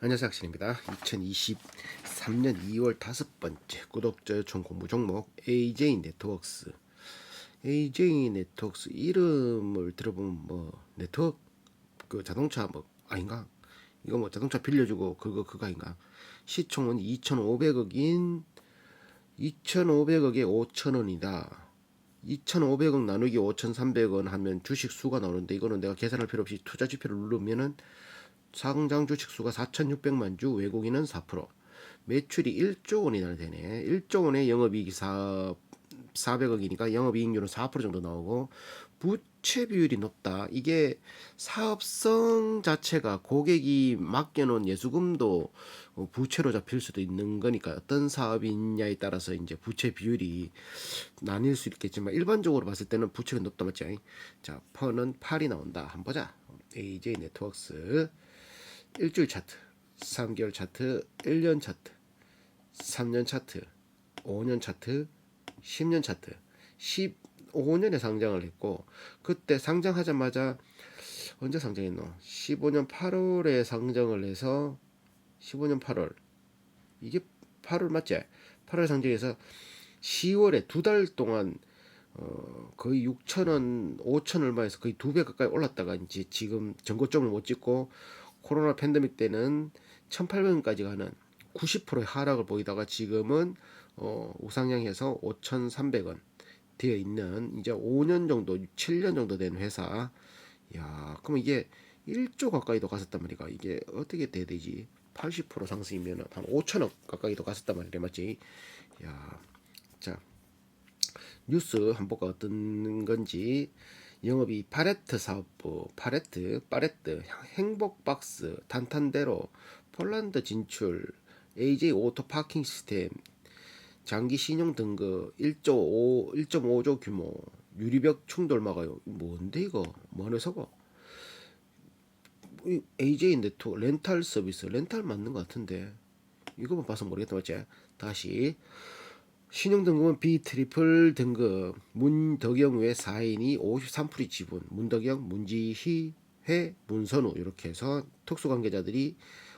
안녕하세요 학신입니다. 2023년 2월 다섯 번째 구독자 요청 공부 종목 AJ 네트워크스 AJ 네트워크스 이름을 들어보면 뭐 네트워크 그 자동차 뭐 아닌가? 이거 뭐 자동차 빌려주고 그거 그거 아닌가? 시총은 2,500억인 2,500억에 5,000원이다. 2,500억 나누기 5,300원 하면 주식 수가 나오는데 이거는 내가 계산할 필요 없이 투자 지표를 누르면은 상장 주식 수가 4,600만 주, 외국인은 4%. 매출이 1조 원이나 되네. 1조 원에 영업이익이 4 400억이니까 영업이익률은 4% 정도 나오고 부채 비율이 높다. 이게 사업성 자체가 고객이 맡겨놓은 예수금도 어, 부채로 잡힐 수도 있는 거니까 어떤 사업이냐에 따라서 이제 부채 비율이 나뉠 수 있겠지만 일반적으로 봤을 때는 부채가 높다 맞지? 자, 퍼는 8이 나온다. 한번 보자. AJ 네트워크스 일주일 차트, 3개월 차트, 1년 차트, 3년 차트, 5년 차트, 10년 차트, 15년에 상장을 했고 그때 상장하자마자 언제 상장했노? 15년 8월에 상장을 해서 15년 8월 이게 8월 맞지? 8월 상장해서 10월에 두 달 동안 어, 거의 6천 원, 5천 얼마에서 거의 두 배 가까이 올랐다가 이제 지금 전고점을 못 찍고 코로나 팬데믹 때는 1,800원까지 가는 90%의 하락을 보이다가 지금은 어, 우상향해서 5,300원 되어 있는 이제 5년 정도, 7년 정도 된 회사. 야, 그럼 이게 1조 가까이도 갔었단 말이가. 이게 어떻게 돼야 되지? 80% 상승이면 한 5천억 가까이도 갔었단 말이래, 맞지? 야, 자, 뉴스 한번 볼까 어떤 건지. 영업이 파레트 사업부, 파레트, 파레트, 행복박스, 탄탄대로, 폴란드 진출, AJ 오토 파킹 시스템, 장기 신용 등급 1조 5, 1.5조 규모, 유리벽 충돌 막아요. 뭔데 이거? 뭐 회사가? 이 AJ 네트워크 렌탈 서비스, 렌탈 맞는 것 같은데 이거만 봐서 모르겠다 맞지? 다시 신용 등급은 B 트리플 등급. 문덕영 외 4인이 53% 지분. 문덕영 문지희 회 문선우. 이렇게 해서 특수관계자들이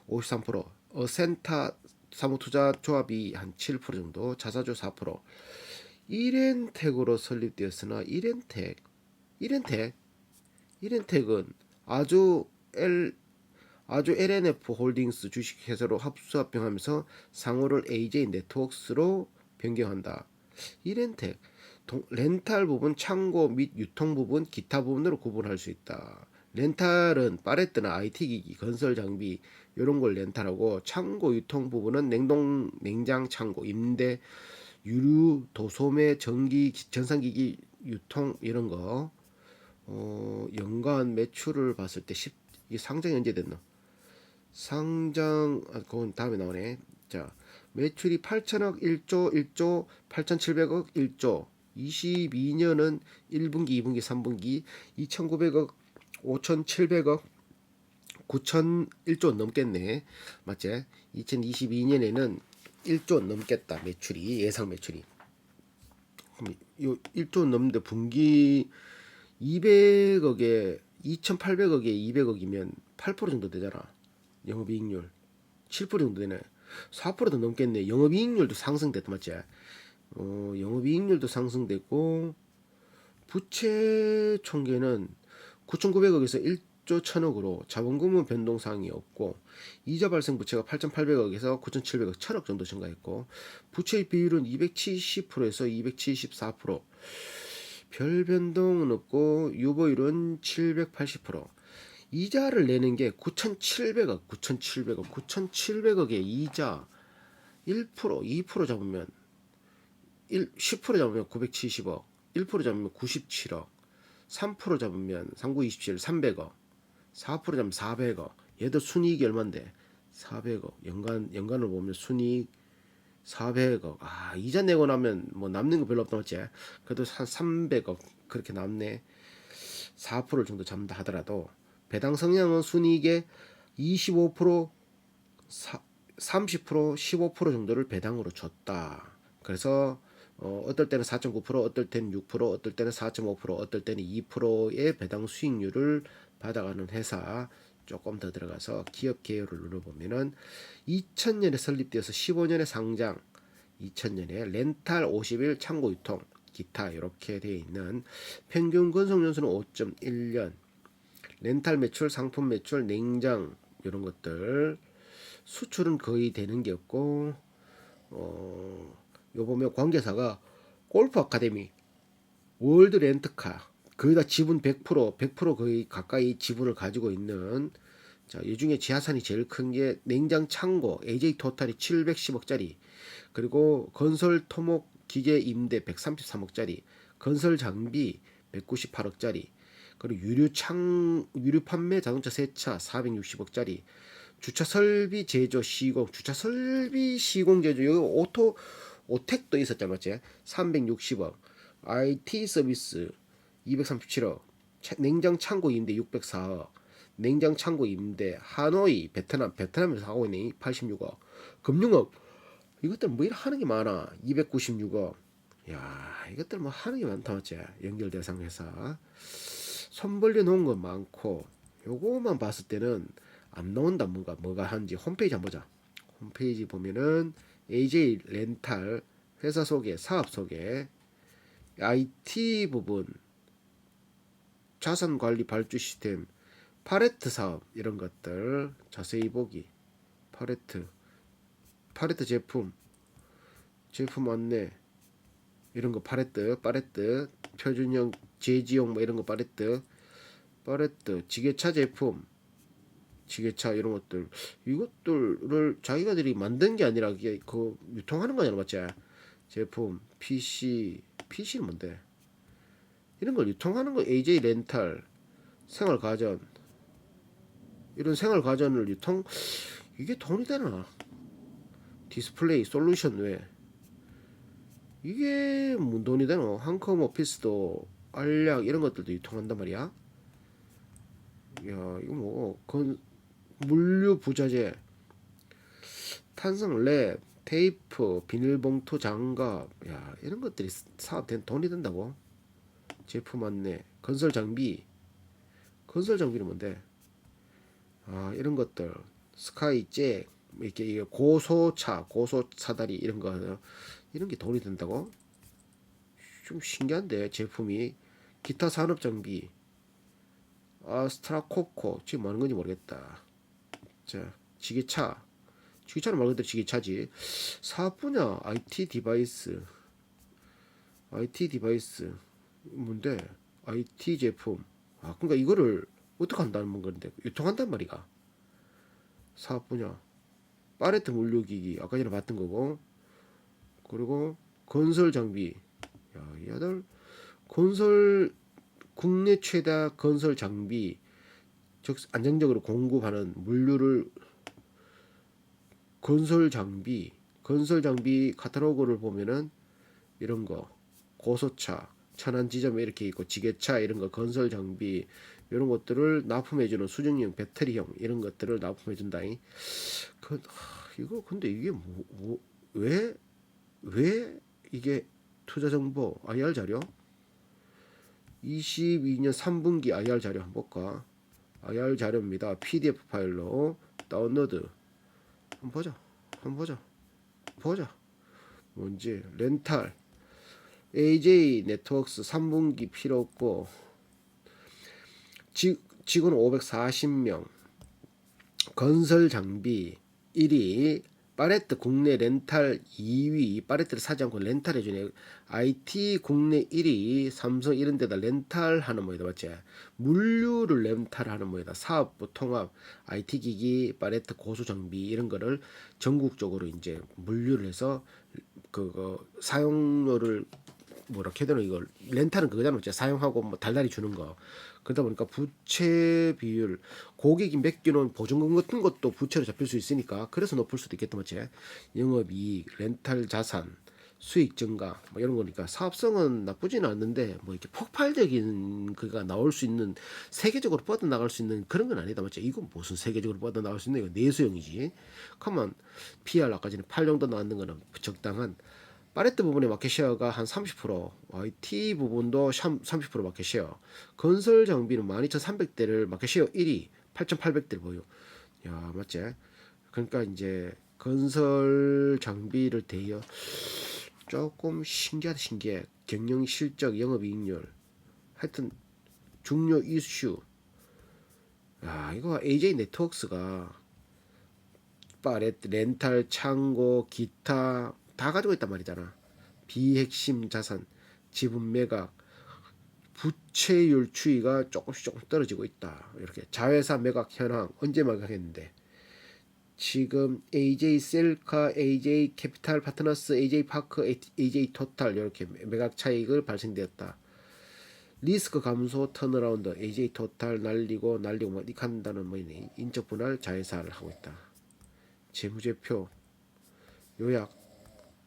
53% 어센타 사무투자 조합이 한 7% 정도 자사주 4% 이렌텍으로 설립되었으나 이렌텍 이렌텍 이렌텍은 아주 L 아주 LNF 홀딩스 주식회사로 합수합병하면서 상호를 AJ 네트워크스로 변경한다. 이렌텍 동, 렌탈 부분 창고 및 유통 부분 기타 부분으로 구분할 수 있다. 렌탈은 파레트나 IT 기기, 건설 장비 이런 걸 렌탈하고 창고 유통 부분은 냉동 냉장 창고, 임대, 유류, 도소매, 전기, 전산기기 유통 이런 거. 어, 연간 매출을 봤을 때 10, 이게 상장이 언제 됐나? 상장 아 그건 다음에 나오네. 자, 매출이 8천억 1조 1조 8,700억 1조. 22년은 1분기 2분기 3분기. 2,900억 5,700억 9천 1조 넘겠네. 맞지? 2022년에는 1조 넘겠다 매출이 예상 매출이. 그럼 요 1조 넘는데 분기 200억에 2,800억에 200억이면 8% 정도 되잖아. 영업이익률. 7% 정도 되네 4%도 넘겠네. 영업이익률도 상승됐다 맞지? 어, 영업이익률도 상승됐고 부채 총계는 9,900억에서 1조 1,000억으로 자본금은 변동사항이 없고 이자 발생 부채가 8,800억에서 9,700억 1,000억 정도 증가했고 부채 비율은 270%에서 274%. 별 변동은 없고 유보율은 780%. 이자를 내는 게 9,700억, 9,700억, 9,700억의 이자 1%, 2% 잡으면 1, 10% 잡으면 970억, 1% 잡으면 97억, 3% 잡으면 3927 300억, 4% 잡으면 400억. 얘도 순이익이 얼마인데? 400억. 연간 연간을 보면 순이익 400억. 아, 이자 내고 나면 뭐 남는 거 별로 없다 맞지? 그래도 한 300억 그렇게 남네. 4% 정도 잡는다 하더라도 배당 성향은 순이익의 25%, 30%, 15% 정도를 배당으로 줬다. 그래서 어, 어떨 때는 4.9%, 어떨 때는 6%, 어떨 때는 4.5%, 어떨 때는 2%의 배당 수익률을 받아가는 회사 조금 더 들어가서 기업 개요를 눌러보면은 2000년에 설립되어서 15년에 상장 2000년에 렌탈 50일 창고 유통 기타 이렇게 되어 있는 평균 건속 연수는 5.1년 렌탈 매출 상품 매출 냉장 이런 것들 수출은 거의 되는 게 없고 어, 요 보면 관계사가 골프 아카데미 월드 렌트카 거의 다 지분 100% 100% 거의 가까이 지분을 가지고 있는 자, 이 중에 지하산이 제일 큰 게 냉장 창고 AJ 토탈이 710억짜리 그리고 건설 토목 기계 임대 133억짜리 건설 장비 198억짜리 그리고 유류 창 유류 판매 자동차 세차 460억짜리 주차 설비 제조 시공 주차 설비 시공 제조 여기 오토 오텍도 있었잖아 맞지? 360억 IT 서비스 237억 차- 냉장 창고 임대 604억 냉장 창고 임대 하노이 베트남 베트남에서 하고 있네 86억 금융업. 이것들 뭐 이렇게 하는 게 많아 296억. 야 이것들 뭐 하는 게 많다 맞지? 연결 대상 회사 손 벌려 놓은 건 많고 요거만 봤을 때는 안 나온다. 뭐가 뭐가 한지 홈페이지 한번 보자. 홈페이지 보면은 AJ 렌탈 회사 소개 사업 소개 IT 부분 자산 관리 발주 시스템 파레트 사업 이런 것들 자세히 보기. 파레트 파레트 제품 제품 안내 이런 거 파레트 파레트 표준형 제지용 뭐 이런 거 파레트 파레트 지게차 제품 지게차 이런 것들. 이것들을 자기가들이 만든 게 아니라 이게 그 유통하는 거잖아 맞지? 제품 PC PC는 뭔데? 이런 걸 유통하는 거 AJ 렌탈 생활 가전. 이런 생활 가전을 유통 이게 돈이 되나? 디스플레이 솔루션 외 이게 뭐 돈이 되나 한컴 오피스도 알약 이런 것들도 유통한단 말이야 야 이거 뭐 건, 물류 부자재 탄성 랩 테이프 비닐봉투 장갑 야 이런 것들이 사업 된 돈이 된다고? 제품 안내 건설 장비. 건설 장비는 뭔데? 아 이런 것들. 스카이 잭 이렇게 이게 고소차 고소 사다리 이런 거 이런 게 돈이 된다고? 좀 신기한데 제품이. 기타 산업 장비 아 스트라코코 지금 뭐 하는 건지 모르겠다. 자 지게차. 지게차는 말 그대로 지게차지. 사업 분야. IT 디바이스. IT 디바이스. 뭔데? IT 제품. 아 그러니까 이거를 어떻게 한다는 건데? 유통한단 말이가. 사업 분야. 파레트 물류기기. 아까 전에 봤던 거고. 그리고 건설 장비. 야 얘들. 건설 국내 최다 건설 장비 즉 안정적으로 공급하는 물류를 건설 장비 건설 장비 카탈로그를 보면은 이런 거 고소차 천안 지점에 이렇게 있고 지게차 이런 거 건설 장비 이런 것들을 납품해주는 수정용 배터리형 이런 것들을 납품해준다잉. 그 하, 이거 근데 이게 뭐왜왜 이게 투자 정보 IR 자료 22년 3분기 IR 자료 한번 볼까? IR 자료입니다. PDF 파일로 다운로드. 한번 보자. 한번 보자. 보자. 뭔지. 렌탈. AJ 네트워크스 3분기 필요 없고. 직, 직원 540명. 건설 장비 1위 파레트 국내 렌탈 2위 파레트를 사지 않고 렌탈 해 주네. IT 국내 1위 삼성 이런 데다 렌탈 하는 모이다 맞지? 물류를 렌탈하는 모이다. 사업부 통합 IT 기기 파레트 고수 장비 이런 거를 전국적으로 이제 물류를 해서 그거 사용료를 뭐라 되나 이걸 렌탈은 그거잖아 맞지 사용하고 뭐 달달이 주는 거. 그러다 보니까 부채 비율 고객이 맡기는 보증금 같은 것도 부채로 잡힐 수 있으니까 그래서 높을 수도 있겠다 맞지 영업이익 렌탈 자산 수익 증가 뭐 이런 거니까 사업성은 나쁘지는 않는데 뭐 이렇게 폭발적인 그가 나올 수 있는 세계적으로 뻗어 나갈 수 있는 그런 건 아니다 맞지 이건 무슨 세계적으로 뻗어 나갈 수 있는 이거 내수용이지. 그러면 PR 아까 전에 8 정도 나왔는 거는 적당한 파레트 부분의 마켓 쉐어가 한 30%, IT 부분도 30% 마켓 쉐어, 건설 장비는 12,300대를 마켓 쉐어 1위, 8,800대를 보여. 야, 맞지? 그러니까 이제 건설 장비를 대여 조금 신기하다 신기해. 경영 실적, 영업 이익률. 하여튼 중요 이슈. 야, 이거 AJ 네트워크스가 빠렛, 렌탈, 창고, 기타 다 가지고 있단 말이잖아. 비핵심 자산, 지분 매각, 부채율 추이가 조금씩 조금 떨어지고 있다. 이렇게 자회사 매각 현황 언제 매각했는데 지금 AJ 셀카, AJ 캐피탈 파트너스, AJ 파크, AJ 토탈 이렇게 매각 차익을 발생되었다. 리스크 감소 턴어라운드 AJ 토탈 날리고 날리고 뭐 이렇게 한다는 뭐니 인적 분할 자회사를 하고 있다. 재무제표 요약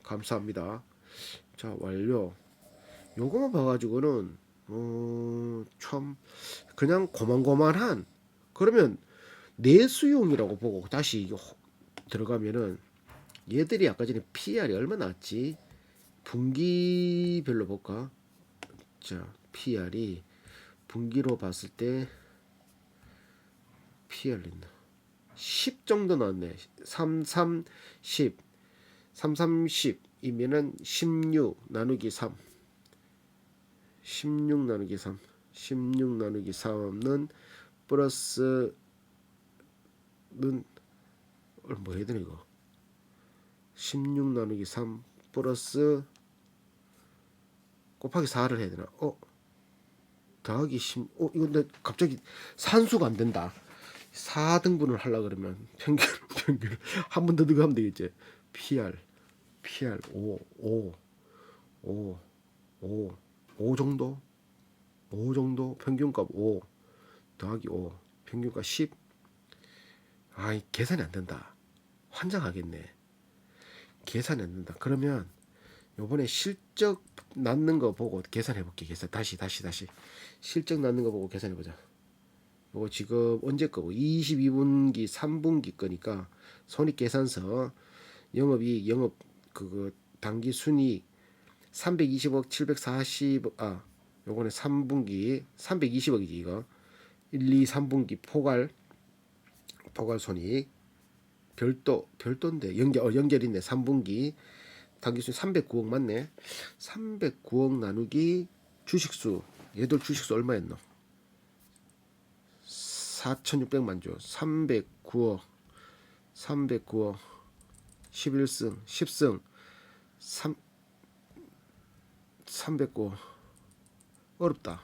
감사합니다. 자 완료. 요거만 봐가지고는 어 참 그냥 고만고만한 그러면 내수용이라고 보고 다시 들어가면은 얘들이 아까 전에 PR이 얼마 나왔지? 분기별로 볼까? 자 PR이 분기로 봤을 때 PR 있나? 10 정도 나왔네. 3, 3, 10. 3, 3, 10이면은 16 나누기 3. 16 나누기 3. 16 나누기 3은 플러스는 어, 뭐 해야 되나 이거? 16 나누기 3 플러스 곱하기 4를 해야 되나? 어? 더하기 10. 어, 이거 근데 갑자기 산수가 안 된다. 4등분을 하려 그러면 평균 평균 한 번 더 들어가면 되겠지. PR PR 5 5 5 5 5 정도 5 정도 평균값 5 더하기 5 평균값 10 아이 계산이 안 된다. 환장하겠네. 계산이 안 된다. 그러면 요번에 실적 낳는 거 보고 계산해 볼게. 계산 다시 다시 다시 실적 낳는 거 보고 계산해 보자. 요거 지금 언제 거고 22분기 3분기 거니까 손익 계산서 영업이 영업 그거 당기 순이익 320억 740억 아 요거는 3분기 320억이지 이거. 1, 2, 3분기 포괄 포괄 손익 별도 별도인데 연결 어, 연결 있네 3분기. 당기 순 309억 맞네. 309억 나누기 주식수 얘들 주식수 얼마였노? 4,600만 주 309억 309억 11승 10승 3 309억 어렵다.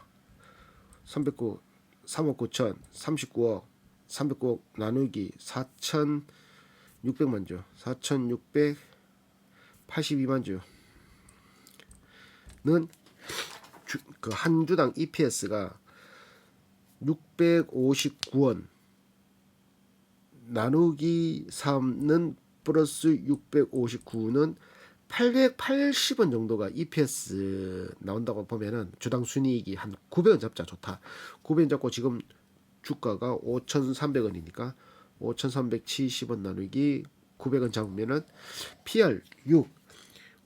309 3억 9천 39억 309억 나누기 4,600만 주. 4,682만 주는 그 한 주당 EPS가 659원 나누기 3는 플러스 659는 880원 정도가 EPS 나온다고 보면은 주당 순이익이 한 900원 잡자 좋다. 900원 잡고 지금 주가가 5,300원이니까 5,370원 나누기 900원 잡으면은 PR 6,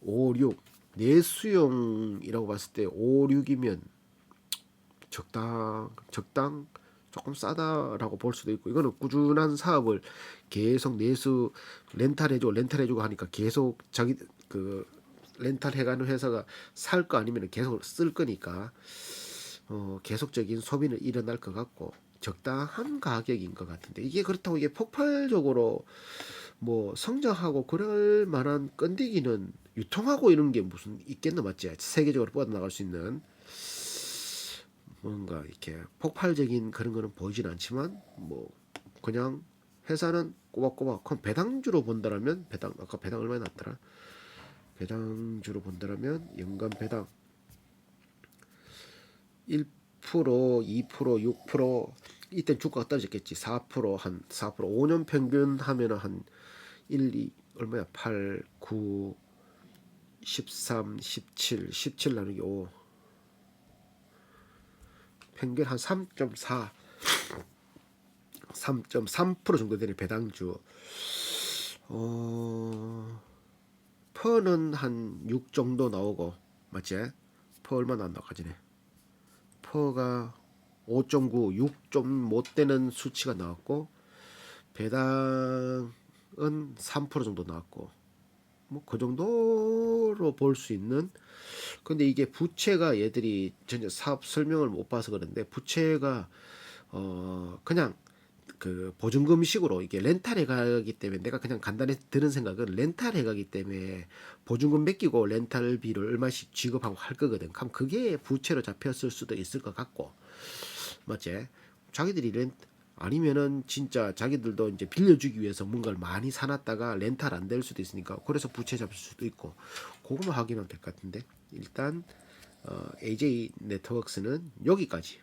5, 6 내수용이라고 봤을 때 5, 6이면 적당 적당 조금 싸다라고 볼 수도 있고 이거는 꾸준한 사업을 계속 내수 렌탈해주고 렌탈해주고 하니까 계속 자기 그 렌탈 해가는 회사가 살 거 아니면 계속 쓸 거니까 어 계속적인 소비는 일어날 것 같고 적당한 가격인 것 같은데 이게 그렇다고 이게 폭발적으로 뭐 성장하고 그럴 만한 건디기는 유통하고 이런 게 무슨 있겠나 맞지? 세계적으로 뻗어나갈 수 있는 뭔가 이렇게 폭발적인 그런 거는 보이진 않지만 뭐 그냥 회사는 꼬박꼬박 그럼 배당주로 본다라면 배당 아까 배당 얼마나 났더라? 배당주로 본다라면 연간 배당 1% 2% 6% 이때 주가가 떨어졌겠지. 4%한 4% 5년 평균 하면은 한 1, 2 얼마야? 8, 9 13, 17, 17 나누기 5 평균 한 3.4 3.3% 정도 되는 배당주. 어 퍼는 한 6 정도 나오고 맞지? 퍼 얼마 나온다 가지네. 퍼가 5.9, 6좀 못 되는 수치가 나왔고 배당은 3% 정도 나왔고 뭐 그 정도로 볼 수 있는 근데 이게 부채가 얘들이 전혀 사업 설명을 못 봐서 그런데 부채가 어 그냥 그 보증금식으로 이게 렌탈해 가기 때문에 내가 그냥 간단히 드는 생각은 렌탈해 가기 때문에 보증금 맡기고 렌탈비를 얼마씩 지급하고 할 거거든. 그럼 그게 부채로 잡혔을 수도 있을 것 같고 맞지? 자기들이 렌 아니면은 진짜 자기들도 이제 빌려주기 위해서 뭔가를 많이 사놨다가 렌탈 안 될 수도 있으니까 그래서 부채 잡힐 수도 있고 그거만 확인하면 될 것 같은데. 일단 어, AJ 네트워크스는 여기까지